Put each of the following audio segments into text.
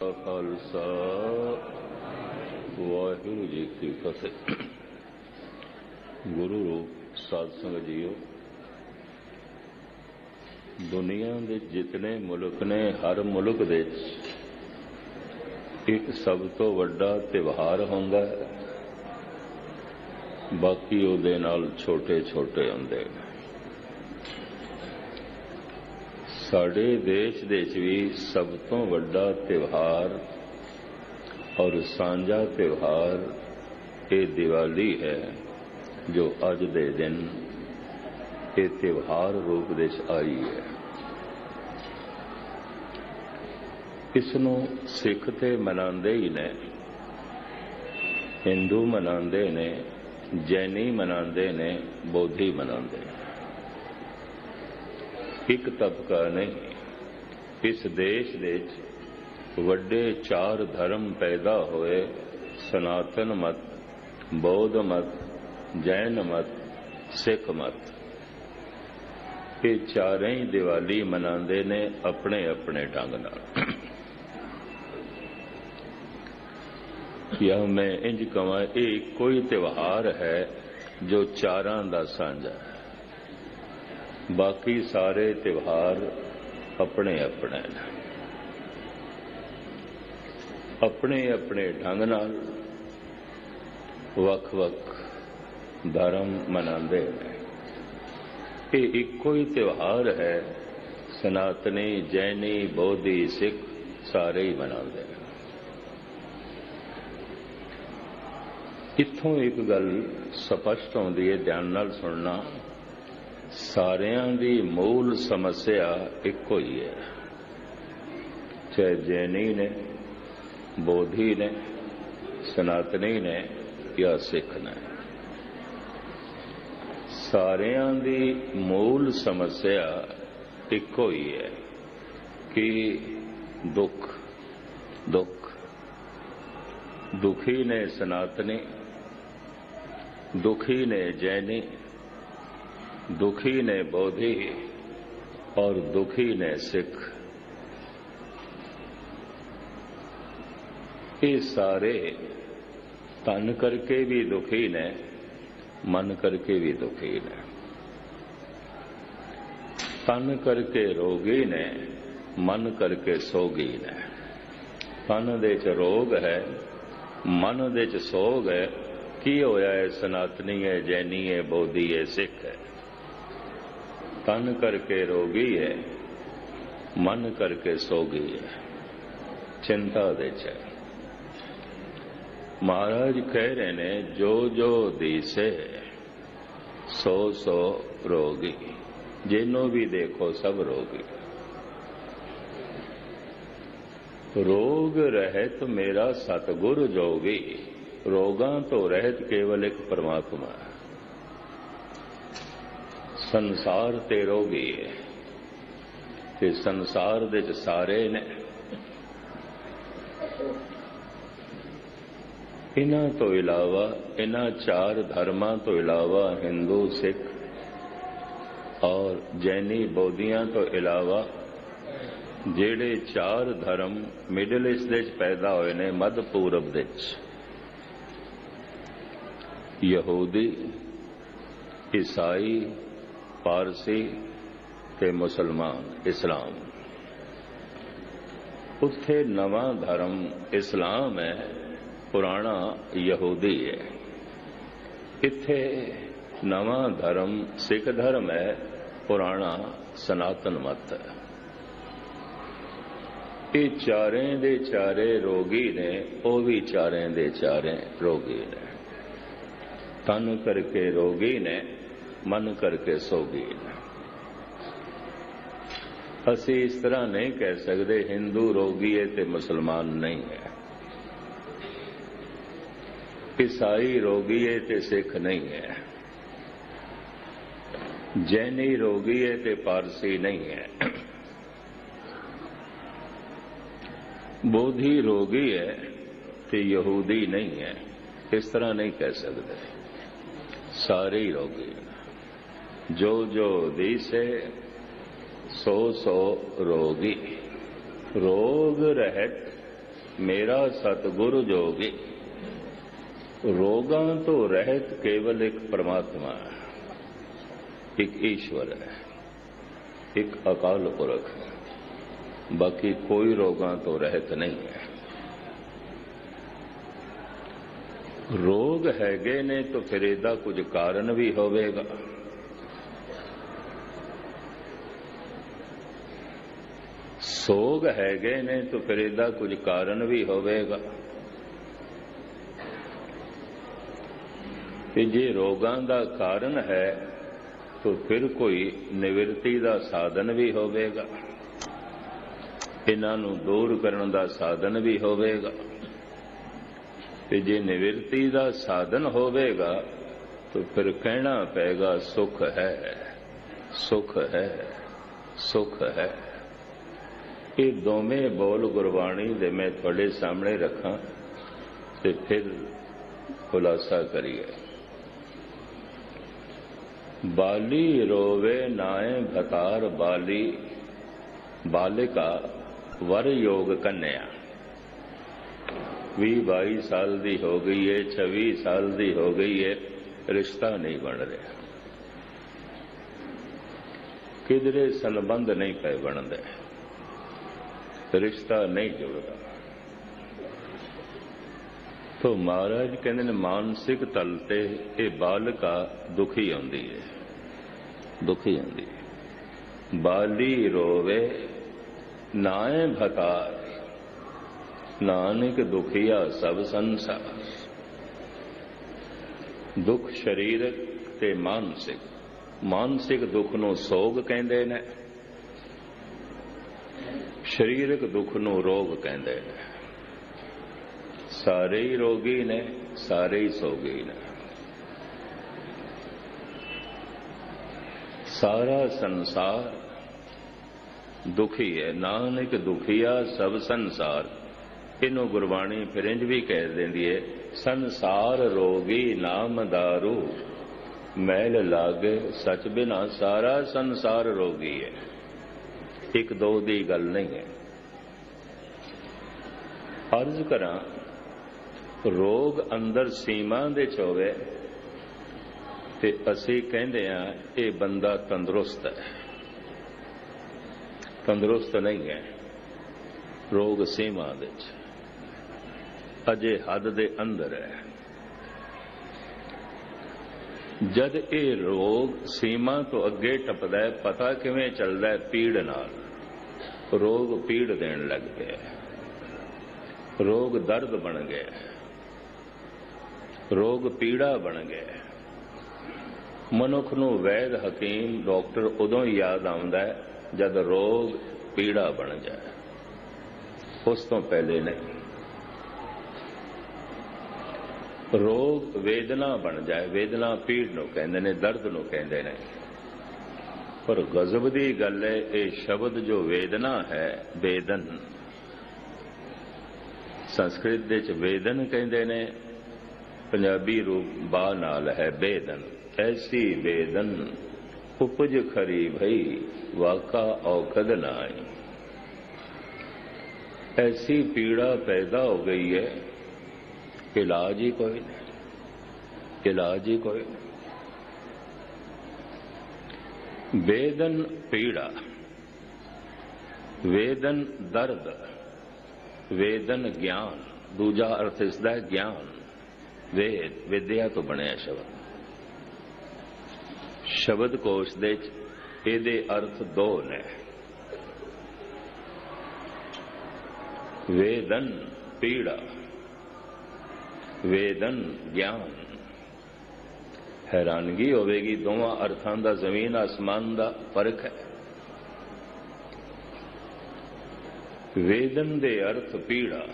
ਖਾਲਸਾ, ਵਾਹਿਗੁਰੂ ਜੀ ਕੀ ਫਤਿਹ। ਗੁਰੂ ਰੂਪ ਸਾਧ ਸੰਗਤ ਜੀਓ, ਦੁਨੀਆ ਦੇ ਜਿਤਨੇ ਮੁਲਕ ਨੇ, ਹਰ ਮੁਲਕ ਦੇ ਇੱਕ ਸਭ ਤੋਂ ਵੱਡਾ ਤਿਉਹਾਰ ਹੁੰਦਾ ਬਾਕੀ ਉਹਦੇ ਨਾਲ ਛੋਟੇ ਛੋਟੇ ਹੁੰਦੇ ਨੇ। ਸਾਡੇ ਦੇਸ਼ ਦੇ ਵਿੱਚ ਵੀ ਸਭ ਤੋਂ ਵੱਡਾ ਤਿਉਹਾਰ ਔਰ ਸਾਂਝਾ ਤਿਉਹਾਰ ਇਹ ਦੀਵਾਲੀ ਹੈ, ਜੋ ਅੱਜ ਦੇ ਦਿਨ ਇਹ ਤਿਉਹਾਰ ਰੂਪ ਦੇ ਵਿੱਚ ਆਈ ਹੈ। ਇਸ ਨੂੰ ਸਿੱਖ ਤੇ ਮਨਾਉਂਦੇ ਹੀ ਨੇ, ਹਿੰਦੂ ਮਨਾਉਂਦੇ ਨੇ, ਜੈਨੀ ਮਨਾਉਂਦੇ ਨੇ, ਬੋਧੀ ਮਨਾਉਂਦੇ ਨੇ। ਇੱਕ ਤਬਕਾ ਨਹੀਂ, ਇਸ ਦੇਸ਼ ਦੇ ਵਿੱਚ ਵੱਡੇ ਚਾਰ ਧਰਮ ਪੈਦਾ ਹੋਏ, ਸਨਾਤਨ ਮਤ, ਬੌਧ ਮਤ, ਜੈਨ ਮਤ, ਸਿੱਖ ਮਤ। ਇਹ ਚਾਰੇ ਹੀ ਦੀਵਾਲੀ ਮਨਾਉਂਦੇ ਨੇ ਆਪਣੇ ਆਪਣੇ ਢੰਗ ਨਾਲ। ਯਾ ਮੈਂ ਇੰਜ ਕਹਾਂ, ਇਹ ਕੋਈ ਤਿਉਹਾਰ ਹੈ ਜੋ ਚਾਰਾਂ ਦਾ ਸਾਂਝਾ ਹੈ। ਬਾਕੀ ਸਾਰੇ ਤਿਉਹਾਰ ਆਪਣੇ ਆਪਣੇ ਨੇ। ਆਪਣੇ ਆਪਣੇ ਢੰਗ ਨਾਲ ਵੱਖ-ਵੱਖ ਧਰਮ ਮਨਾਉਂਦੇ ਨੇ। ਇਹ ਇੱਕੋ ਹੀ ਤਿਉਹਾਰ ਹੈ, ਸਨਾਤਨੀ, ਜੈਨੀ, ਬੋਧੀ, ਸਿੱਖ ਸਾਰੇ ਹੀ ਮਨਾਉਂਦੇ ਨੇ। ਇੱਥੋਂ ਇੱਕ ਗੱਲ ਸਪਸ਼ਟ ਆਉਂਦੀ ਹੈ, ਧਿਆਨ ਨਾਲ ਸੁਣਨਾ। ਸਾਰਿਆਂ ਦੀ ਮੂਲ ਸਮੱਸਿਆ ਇੱਕੋ ਹੀ ਹੈ। ਚਾਹੇ ਜੈਨੀ ਨੇ, ਬੋਧੀ ਨੇ, ਸਨਾਤਨੀ ਨੇ ਜਾਂ ਸਿੱਖ ਨੇ। ਸਾਰਿਆਂ ਦੀ ਮੂਲ ਸਮੱਸਿਆ ਇੱਕੋ ਹੀ ਹੈ ਕਿ ਦੁੱਖ ਦੁੱਖ। ਦੁਖੀ ਨੇ ਸਨਾਤਨੀ, ਦੁਖੀ ਨੇ ਜੈਨੀ। ਦੁਖੀ ਨੇ ਬੋਧੀ और दुखी ने सिख ਇਹ ਸਾਰੇ ਤਨ ਕਰਕੇ ਵੀ ਦੁਖੀ ਨੇ ਮਨ ਕਰਕੇ ਵੀ ਦੁਖੀ ਨੇ ਤਨ ਕਰਕੇ ਰੋਗੀ ਨੇ ਮਨ ਕਰਕੇ ਸੋਗੀ ਨੇ ਤਨ ਦੇ ਚ ਰੋਗ ਹੈ ਮਨ ਦੇ ਚ ਸੋਗ ਹੈ ਕੀ ਹੋਇਆ ਹੈ ਸਨਾਤਨੀ ਹੈ ਜੈਨੀ ਹੈ ਬੋਧੀ ਹੈ ਸਿੱਖ ਹੈ ਤਨ ਕਰਕੇ ਰੋਗੀ ਹੈ, ਮਨ ਕਰਕੇ ਸੋਗੀ ਹੈ। ਚਿੰਤਾ ਦੇ ਚ ਮਹਾਰਾਜ ਕਹਿ ਰਹੇ ਨੇ, ਜੋ ਜੋ ਦੀਸੇ, ਸੋ ਸੋ ਰੋਗੀ। ਜਿਹਨੂੰ ਵੀ ਦੇਖੋ, ਸਭ ਰੋਗੀ। ਰੋਗ ਰਹਿਤ ਮੇਰਾ ਸਤਗੁਰ ਜੋਗੀ। ਰੋਗਾਂ ਤੋਂ ਰਹਿਤ ਕੇਵਲ ਇੱਕ ਪਰਮਾਤਮਾ ਹੈ। ਸੰਸਾਰ ਤੇ ਰੋਗੀ ਹੈ ਤੇ ਸੰਸਾਰ ਦੇ ਚ ਸਾਰੇ ਨੇ। ਇਹਨਾਂ ਤੋਂ ਇਲਾਵਾ, ਇਹਨਾਂ ਚਾਰ ਧਰਮਾਂ ਤੋਂ ਇਲਾਵਾ ਹਿੰਦੂ ਸਿੱਖ ਔਰ ਜੈਨੀ ਬੋਧੀਆਂ ਤੋਂ ਇਲਾਵਾ ਜਿਹੜੇ ਚਾਰ ਧਰਮ ਮਿਡਲ ਈਸਟ ਦੇ ਵਿੱਚ ਪੈਦਾ ਹੋਏ ਨੇ, ਮੱਧ ਪੂਰਬ ਦੇ ਵਿੱਚ ਯਹੂਦੀ, ਈਸਾਈ ਪਾਰਸੀ ਤੇ ਮੁਸਲਮਾਨ ਇਸਲਾਮ। ਉੱਥੇ ਨਵਾਂ ਧਰਮ ਇਸਲਾਮ ਹੈ, ਪੁਰਾਣਾ ਯਹੂਦੀ ਹੈ। ਇੱਥੇ ਨਵਾਂ ਧਰਮ ਸਿੱਖ ਧਰਮ ਹੈ, ਪੁਰਾਣਾ ਸਨਾਤਨ ਮਤ ਹੈ। ਇਹ ਚਾਰੇ ਦੇ ਚਾਰੇ ਰੋਗੀ ਨੇ, ਉਹ ਵੀ ਚਾਰੇ ਦੇ ਚਾਰੇ ਰੋਗੀ ਨੇ। ਤਨ ਕਰਕੇ ਰੋਗੀ ਨੇ ਮਨ ਕਰਕੇ ਸੋਗੀ ਨੇ। ਅਸੀਂ ਇਸ ਤਰ੍ਹਾਂ ਨਹੀਂ ਕਹਿ ਸਕਦੇ, ਹਿੰਦੂ ਰੋਗੀ ਹੈ ਤੇ ਮੁਸਲਮਾਨ ਨਹੀਂ ਹੈ। ਈਸਾਈ ਰੋਗੀ ਹੈ ਤੇ ਸਿੱਖ ਨਹੀਂ ਹੈ। ਜੈਨੀ ਰੋਗੀ ਹੈ ਤੇ ਪਾਰਸੀ ਨਹੀਂ ਹੈ। ਬੋਧੀ ਰੋਗੀ ਹੈ ਤੇ ਯਹੂਦੀ ਨਹੀਂ ਹੈ। ਇਸ ਤਰ੍ਹਾਂ ਨਹੀਂ ਕਹਿ ਸਕਦੇ। ਸਾਰੇ ਹੀ ਰੋਗੀ ਜੋ ਜੋ ਦਿਸੇ, ਸੋ ਸੋ ਰੋਗੀ। ਰੋਗ ਰਹਿਤ ਮੇਰਾ ਸਤਿਗੁਰ ਜੋਗੀ। ਰੋਗਾਂ ਤੋਂ ਰਹਿਤ ਕੇਵਲ ਇੱਕ ਪਰਮਾਤਮਾ ਇੱਕ ਈਸ਼ਵਰ ਹੈ, ਇੱਕ ਅਕਾਲ ਪੁਰਖ ਹੈ। ਬਾਕੀ ਕੋਈ ਰੋਗਾਂ ਤੋਂ ਰਹਿਤ ਨਹੀਂ ਹੈ। ਰੋਗ ਹੈਗੇ ਨੇ ਤਾਂ ਫਿਰ ਇਹਦਾ ਕੁਝ ਕਾਰਨ ਵੀ ਹੋਵੇਗਾ। ਸੋਗ ਹੈਗੇ ਨੇ ਤਾਂ ਫਿਰ ਇਹਦਾ ਕੁਝ ਕਾਰਨ ਵੀ ਹੋਵੇਗਾ। ਤੇ ਜੇ ਰੋਗਾਂ ਦਾ ਕਾਰਨ ਹੈ, ਤਾਂ ਫਿਰ ਕੋਈ ਨਿਵਰਤੀ ਦਾ ਸਾਧਨ ਵੀ ਹੋਵੇਗਾ। ਇਹਨਾਂ ਨੂੰ ਦੂਰ ਕਰਨ ਦਾ ਸਾਧਨ ਵੀ ਹੋਵੇਗਾ। ਤੇ ਜੇ ਨਿਵਰਤੀ ਦਾ ਸਾਧਨ ਹੋਵੇਗਾ, ਤਾਂ ਫਿਰ ਕਹਿਣਾ ਪਏਗਾ, ਸੁਖ ਹੈ ਸੁਖ ਹੈ ਸੁਖ ਹੈ। ਇਹ ਦੋਵੇਂ ਬੋਲ ਗੁਰਬਾਣੀ ਦੇ ਮੈਂ ਤੁਹਾਡੇ ਸਾਹਮਣੇ ਰੱਖਾਂ ਤੇ ਫਿਰ ਖੁਲਾਸਾ ਕਰੀਏ। ਬਾਲੀ ਰੋਵੇ ਨਾਏ ਭਤਾਰ ਬਾਲੀ, ਬਾਲਿਕਾ ਵਰ ਯੋਗ ਕੰਨਿਆ। 20 22 ਸਾਲ ਦੀ ਹੋ ਗਈ ਏ 26 ਸਾਲ ਦੀ ਹੋ ਗਈ ਏ, ਰਿਸ਼ਤਾ ਨਹੀਂ ਬਣ ਰਿਹਾ। ਕਿਧਰੇ ਸੰਬੰਧ ਨਹੀਂ ਪਏ ਬਣਦੇ। ਰਿਸ਼ਤਾ ਨਹੀਂ ਜੁੜਦਾ। ਤੋ ਮਹਾਰਾਜ ਕਹਿੰਦੇ ਨੇ, ਮਾਨਸਿਕ ਤਲ ਤੇ ਇਹ ਬਾਲਕਾ ਦੁਖੀ ਆਉਂਦੀ ਹੈ ਦੁਖੀ ਆਉਂਦੀ ਹੈ ਬਾਲੀ ਰੋਵੇ, ਨਾਏ ਭਤਾਰ ਨਾਨਕ ਦੁਖੀਆ ਸਭ ਸੰਸਾਰ। ਦੁੱਖ ਸਰੀਰਕ ਤੇ ਮਾਨਸਿਕ। ਮਾਨਸਿਕ ਦੁੱਖ ਨੂੰ ਸੋਗ ਕਹਿੰਦੇ ਨੇ। ਸਰੀਰਕ ਦੁੱਖ ਨੂੰ ਰੋਗ ਕਹਿੰਦੇ ਨੇ। ਸਾਰੇ ਹੀ ਰੋਗੀ ਨੇ, ਸਾਰੇ ਹੀ ਸੋਗੀ ਨੇ। ਸਾਰਾ ਸੰਸਾਰ ਦੁਖੀ ਹੈ। ਨਾਨਕ ਦੁਖੀਆ ਸਭ ਸੰਸਾਰ। ਇਹਨੂੰ ਗੁਰਬਾਣੀ ਫਿਰਿੰਜ ਵੀ ਕਹਿ ਦਿੰਦੀ ਹੈ, ਸੰਸਾਰ ਰੋਗੀ ਨਾਮ ਦਾਰੂ। ਮੈਲ ਲਾਗੇ, ਸੱਚ ਬਿਨਾ ਸਾਰਾ ਸੰਸਾਰ ਰੋਗੀ ਹੈ। ਇੱਕ ਦੋ ਦੀ ਗੱਲ ਨਹੀਂ ਹੈ। ਅਰਜ਼ ਕਰਾਂ, ਰੋਗ ਅੰਦਰ ਸੀਮਾ ਦੇ ਚ ਹੋਵੇ ਤੇ ਅਸੀਂ ਕਹਿੰਦੇ ਆ ਇਹ ਬੰਦਾ ਤੰਦਰੁਸਤ ਹੈ। ਤੰਦਰੁਸਤ ਨਹੀਂ ਹੈ, ਰੋਗ ਸੀਮਾ ਦੇ ਚ। ਅਜੇ ਹੱਦ ਦੇ ਅੰਦਰ ਹੈ। ਜਦ ਇਹ ਰੋਗ ਸੀਮਾ ਤੋਂ ਅੱਗੇ ਟੱਪਦਾ ਹੈ, ਪਤਾ ਕਿਵੇਂ ਚੱਲਦਾ ਹੈ? ਪੀੜ ਨਾਲ। ਰੋਗ ਪੀੜ ਦੇਣ ਲੱਗ ਗਿਆ ਰੋਗ ਦਰਦ ਬਣ ਗਿਆ ਰੋਗ ਪੀੜਾ ਬਣ ਗਿਆ ਮਨੁੱਖ ਨੂੰ ਵੈਦ ਹਕੀਮ ਡਾਕਟਰ ਉਦੋਂ ਯਾਦ ਆਉਂਦਾ ਹੈ, ਜਦ ਰੋਗ ਪੀੜਾ ਬਣ ਜਾਏ। ਉਸ ਤੋਂ ਪਹਿਲੇ ਨਹੀਂ। ਰੋਗ ਵੇਦਨਾ ਬਣ ਜਾਏ। ਵੇਦਨਾ ਪੀੜ ਨੂੰ ਕਹਿੰਦੇ ਨੇ, ਦਰਦ ਨੂੰ ਕਹਿੰਦੇ ਨੇ। ਪਰ ਗਜ਼ਬ ਦੀ ਗੱਲ ਹੈ, ਇਹ ਸ਼ਬਦ ਜੋ ਵੇਦਨਾ ਹੈ, ਵੇਦਨ। ਸੰਸਕ੍ਰਿਤ ਦੇ ਚ ਵੇਦਨ ਕਹਿੰਦੇ ਨੇ, ਪੰਜਾਬੀ ਰੂਪ ਬਾ ਨਾਲ ਹੈ ਵੇਦਨ। ਐਸੀ ਵੇਦਨ, ਉਪਜ ਖਰੀ ਭਈ, ਵਾਕਾ ਔਖਦ ਨਾਈ ਐਸੀ ਪੀੜਾ ਪੈਦਾ ਹੋ ਗਈ ਹੈ ਇਲਾਜ ਹੀ ਕੋਈ ਨਹੀਂ ਇਲਾਜ ਹੀ ਕੋਈ ਨਹੀਂ। ਵੇਦਨ ਪੀੜਾ, ਵੇਦਨ ਦਰਦ, ਵੇਦਨ ਗਿਆਨ, ਦੂਜਾ ਅਰਥ ਇਸ ਦਾ ਗਿਆਨ, ਵੇਦ, ਵਿਦਿਆ ਤੋਂ ਬਣਿਆ ਸ਼ਬਦ। ਸ਼ਬਦ ਕੋਸ਼ ਦੇ ਇਹਦੇ ਅਰਥ ਦੋ ਨੇ। ਵੇਦਨ ਪੀੜਾ ਵੇਦਨ, ਗਿਆਨ। ਹੈਰਾਨਗੀ ਹੋਵੇਗੀ ਦੋਵਾਂ ਅਰਥਾਂ ਦਾ, ਜ਼ਮੀਨ ਆਸਮਾਨ ਦਾ ਫ਼ਰਕ ਹੈ। ਵੇਦਨ ਦੇ ਅਰਥ ਪੀੜਾ,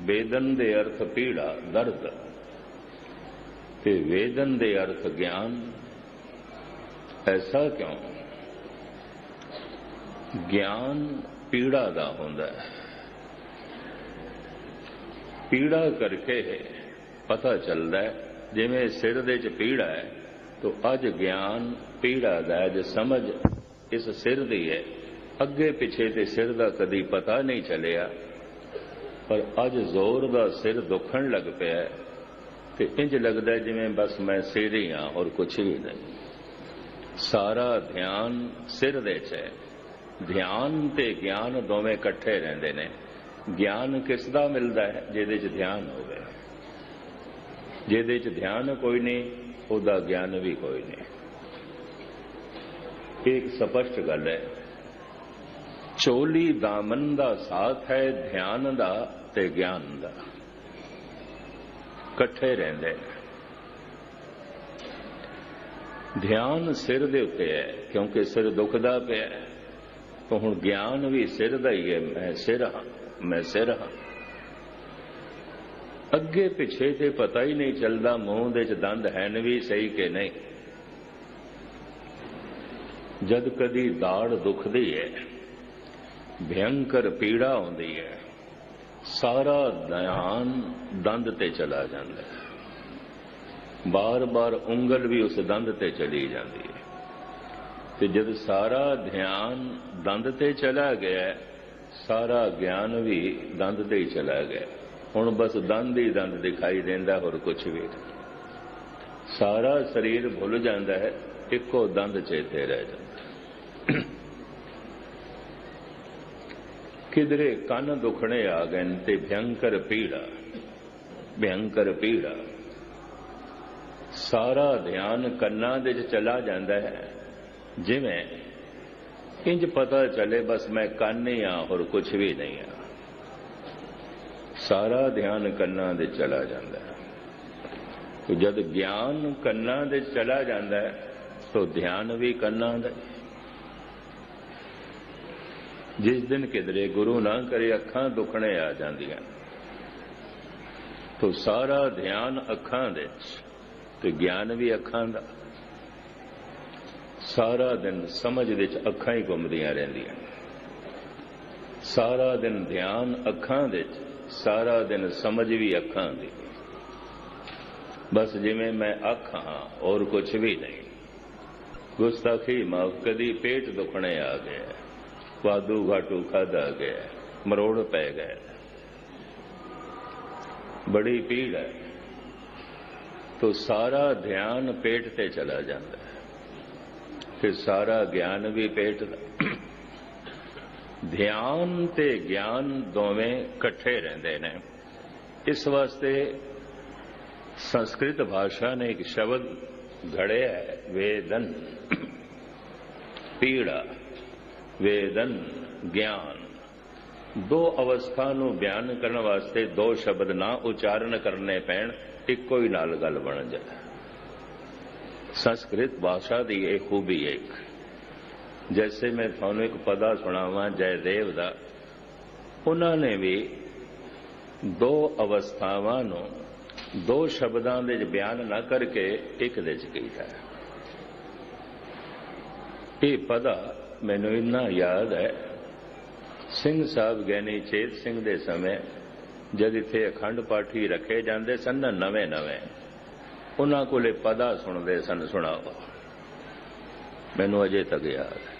ਵੇਦਨ ਦੇ ਅਰਥ ਪੀੜਾ, ਦਰਦ। ਤੇ ਵੇਦਨ ਦੇ ਅਰਥ ਗਿਆਨ, ਐਸਾ ਕਿਉਂ? ਗਿਆਨ ਪੀੜਾ ਦਾ ਹੁੰਦਾ ਹੈ। ਪੀੜਾ ਕਰਕੇ ਹੈ। ਪਤਾ ਚੱਲਦਾ ਹੈ, ਜਿਵੇਂ ਸਿਰ ਦੇ ਚ ਪੀੜਾ ਹੈ, ਤੋ ਅੱਜ ਗਿਆਨ, ਪੀੜਾ ਦਾ ਜੇ ਸਮਝ ਇਸ ਸਿਰ ਦੀ ਹੈ। ਅੱਗੇ ਪਿੱਛੇ ਤੇ ਸਿਰ ਦਾ ਕਦੀ ਪਤਾ ਨਹੀਂ ਚੱਲਿਆ, ਪਰ ਅੱਜ ਜ਼ੋਰ ਦਾ ਸਿਰ ਦੁਖਣ ਲੱਗ ਪਿਆ ਤੇ ਇੰਜ ਲੱਗਦਾ ਜਿਵੇਂ ਬਸ ਮੈਂ ਸਿਰ ਹੀ ਹਾਂ ਔਰ ਕੁਝ ਵੀ ਨਹੀਂ। ਸਾਰਾ ਧਿਆਨ ਸਿਰ ਦੇ 'ਚ ਹੈ। ਧਿਆਨ ਤੇ ਗਿਆਨ ਦੋਵੇਂ ਇਕੱਠੇ ਰਹਿੰਦੇ ਨੇ। ਗਿਆਨ ਕਿਸ ਦਾ ਮਿਲਦਾ ਹੈ? ਜਿਹਦੇ 'ਚ ਧਿਆਨ ਹੋਵੇ। ਜਿਹਦੇ 'ਚ ਧਿਆਨ ਕੋਈ ਨਹੀਂ, ਉਹਦਾ ਗਿਆਨ ਵੀ ਕੋਈ ਨਹੀਂ। ਇਹ ਇੱਕ ਸਪਸ਼ਟ ਗੱਲ ਹੈ। ਚੋਲੀ ਦਾਮਨ ਦਾ ਸਾਥ ਹੈ, ਧਿਆਨ ਦਾ ਤੇ ਗਿਆਨ ਦਾ। ਇਕੱਠੇ ਰਹਿੰਦੇ ਨੇ। ਧਿਆਨ ਸਿਰ ਦੇ ਉੱਤੇ ਹੈ, ਕਿਉਂਕਿ ਸਿਰ ਦੁਖਦਾ ਪਿਆ ਤਾਂ ਹੁਣ ਗਿਆਨ ਵੀ ਸਿਰ ਦਾ ਹੀ ਹੈ, ਮੈਂ ਸਿਰ ਹਾਂ, ਮੈਂ ਸਿਰ ਹਾਂ। ਅੱਗੇ ਪਿੱਛੇ ਤੇ ਪਤਾ ਹੀ ਨਹੀਂ ਚੱਲਦਾ ਮੂੰਹ ਦੇ ਚ ਦੰਦ ਹਨ ਵੀ ਸਹੀ ਕਿ ਨਹੀਂ। ਜਦ ਕਦੀ ਦਾੜ ਦੁਖਦੀ ਹੈ ਭਿਆੰਕਰ ਪੀੜਾ ਆਉਂਦੀ ਹੈ ਸਾਰਾ ਧਿਆਨ ਦੰਦ ਤੇ ਚਲਾ ਜਾਂਦਾ ਹੈ। ਬਾਰ-ਬਾਰ ਉਂਗਲ ਵੀ ਉਸ ਦੰਦ ਤੇ ਚਲੀ ਜਾਂਦੀ ਹੈ ਤੇ ਜਦ ਸਾਰਾ ਧਿਆਨ ਦੰਦ ਤੇ ਚਲਾ ਗਿਆ, ਸਾਰਾ ਗਿਆਨ ਵੀ ਦੰਦ ਤੇ ਹੀ ਚਲਾ ਗਿਆ। ਹੁਣ ਬਸ ਦੰਦ ਹੀ ਦੰਦ ਦਿਖਾਈ ਦਿੰਦਾ, ਹੋਰ ਕੁਝ ਵੀ ਸਾਰਾ ਸਰੀਰ ਭੁੱਲ ਜਾਂਦਾ ਹੈ, ਇੱਕੋ ਦੰਦ ਚੇਤੇ ਰਹਿ ਜਾਂਦਾ ਕਿਧਰੇ ਕੰਨ ਦੁਖਣੇ ਆ ਗਏ ਤੇ ਭਯੰਕਰ ਪੀੜਾ ਭਯੰਕਰ ਪੀੜਾ। ਸਾਰਾ ਧਿਆਨ ਕੰਨਾਂ ਦੇ ਚ ਚਲਾ ਜਾਂਦਾ ਹੈ। ਜਿਵੇਂ ਇੰਜ ਪਤਾ ਚੱਲੇ ਬਸ ਮੈਂ ਕੰਨ ਹੀ ਆ, ਹੋਰ ਕੁਝ ਵੀ ਨਹੀਂ ਆ। ਸਾਰਾ ਧਿਆਨ ਕੰਨਾਂ ਦੇ ਚਲਾ ਜਾਂਦਾ ਹੈ। ਤੇ ਜਦ ਗਿਆਨ ਕੰਨਾਂ ਦੇ ਚਲਾ ਜਾਂਦਾ ਹੈ ਤਾਂ ਧਿਆਨ ਵੀ ਕੰਨਾਂ ਦਾ ਜਿਸ ਦਿਨ ਕਿਧਰੇ ਗੁਰੂ ਨਾ ਕਰੇ, ਅੱਖਾਂ ਦੁਖਣੇ ਆ ਜਾਂਦੀਆਂ ਤਾਂ ਸਾਰਾ ਧਿਆਨ ਅੱਖਾਂ ਦੇ ਤੇ ਗਿਆਨ ਵੀ ਅੱਖਾਂ ਦਾ। ਸਾਰਾ ਦਿਨ ਸਮਝ ਵਿੱਚ ਅੱਖਾਂ ਹੀ ਘੁੰਮਦੀਆਂ ਰਹਿੰਦੀਆਂ ਸਾਰਾ ਦਿਨ ਧਿਆਨ ਅੱਖਾਂ ਦੇ ਸਾਰਾ ਦਿਨ ਸਮਝ ਵੀ ਅੱਖਾਂ ਦੀ। ਬਸ ਜਿਵੇਂ ਮੈਂ ਅੱਖਾਂ ਹੋਰ ਕੁਝ ਵੀ ਨਹੀਂ। ਗੁਸਤਾਖੀ ਮਾਫ ਕਦੀ ਪੇਟ ਦੁਖਣੇ ਆ ਗਿਆ। ਵਾਦੂ ਘਾਟੂ ਖਾਦਾ ਗਿਆ, ਮਰੋੜ ਪੈ ਗਏ ਬੜੀ ਪੀੜ ਹੈ। ਤੋ ਸਾਰਾ ਧਿਆਨ ਪੇਟ ਤੇ ਚਲਾ ਜਾਂਦਾ ਹੈ। ਫਿਰ ਸਾਰਾ ਗਿਆਨ ਵੀ ਪੇਟ ਦਾ। ਧਿਆਨ ਤੇ ਗਿਆਨ ਦੋਵੇਂ ਇਕੱਠੇ ਰਹਿੰਦੇ ਨੇ। ਇਸ ਵਾਸਤੇ ਸੰਸਕ੍ਰਿਤ ਭਾਸ਼ਾ ਨੇ ਇੱਕ ਸ਼ਬਦ ਘੜਿਆ ਹੈ, ਵੇਦਨ। ਪੀੜਾ, ਵੇਦਨ, ਗਿਆਨ। ਦੋ ਅਵਸਥਾ ਨੂੰ ਬਿਆਨ ਕਰਨ ਵਾਸਤੇ ਦੋ ਸ਼ਬਦ ਨਾ ਉਚਾਰਨ ਕਰਨੇ ਪੈਣ, ਇੱਕੋ ਹੀ ਨਾਲ ਗੱਲ ਬਣ ਜਾਏ। ਸੰਸਕ੍ਰਿਤ ਭਾਸ਼ਾ ਦੀ ਇਹ ਖੂਬੀ ਹੈ ਇੱਕ। ਜੈਸੇ ਮੈਂ ਤੁਹਾਨੂੰ ਇੱਕ ਪਦਾ ਸੁਣਾਵਾਂ ਜੈਦੇਵ ਦਾ ਉਹਨਾਂ ਨੇ ਵੀ ਦੋ ਅਵਸਥਾਵਾਂ ਨੂੰ ਦੋ ਸ਼ਬਦਾਂ ਦੇ ਵਿੱਚ ਬਿਆਨ ਨਾ ਕਰਕੇ ਇੱਕ ਦੇ ਵਿੱਚ ਕੀਤਾ ਇਹ ਪਦਾ ਮੈਨੂੰ ਇੰਨਾ ਯਾਦ ਹੈ ਸਿੰਘ ਸਾਹਿਬ ਗਿਆਨੀ ਚੇਤ ਸਿੰਘ ਦੇ ਸਮੇਂ ਜਦ ਇੱਥੇ ਅਖੰਡ ਪਾਠੀ ਰੱਖੇ ਜਾਂਦੇ ਸਨ ਨਵੇਂ ਨਵੇਂ ਉਹਨਾਂ ਕੋਲੇ ਪਦਾ ਸੁਣਦੇ ਸਨ ਸੁਣਾਓ ਮੈਨੂੰ ਅਜੇ ਤੱਕ ਯਾਦ ਹੈ